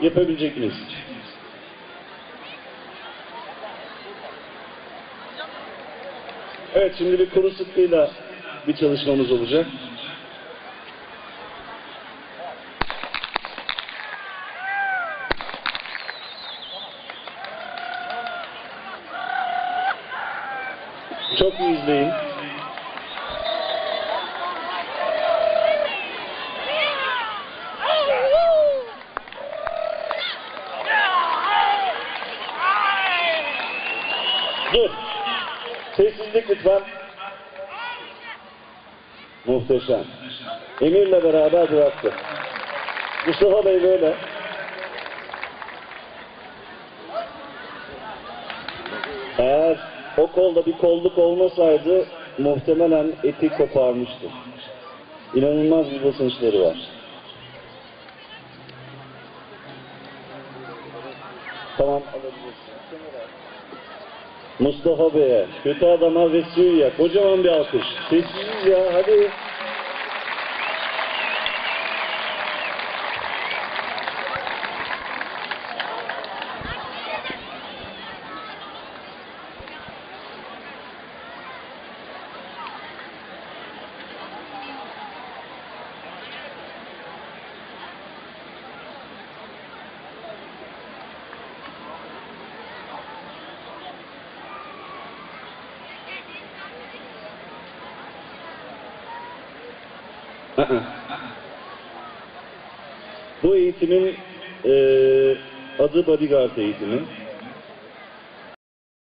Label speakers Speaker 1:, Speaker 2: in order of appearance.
Speaker 1: Yapabilecek miyiz? Evet şimdi bir kuru sıkkıyla bir çalışmamız olacak. Çok iyi izleyin. Dur. Sessizlik lütfen. Muhteşem. Emir'le beraber bıraktı. Mustafa Bey böyle. Eğer o kolda bir kolluk olmasaydı muhtemelen eti koparmıştı. İnanılmaz bir basınçları var. Tamam alabilirsin. Mustafa Bey'e, kötü adama ve. Kocaman bir alkış. Sessiz ya hadi. Bu eğitimin eee adı bodyguard eğitimi.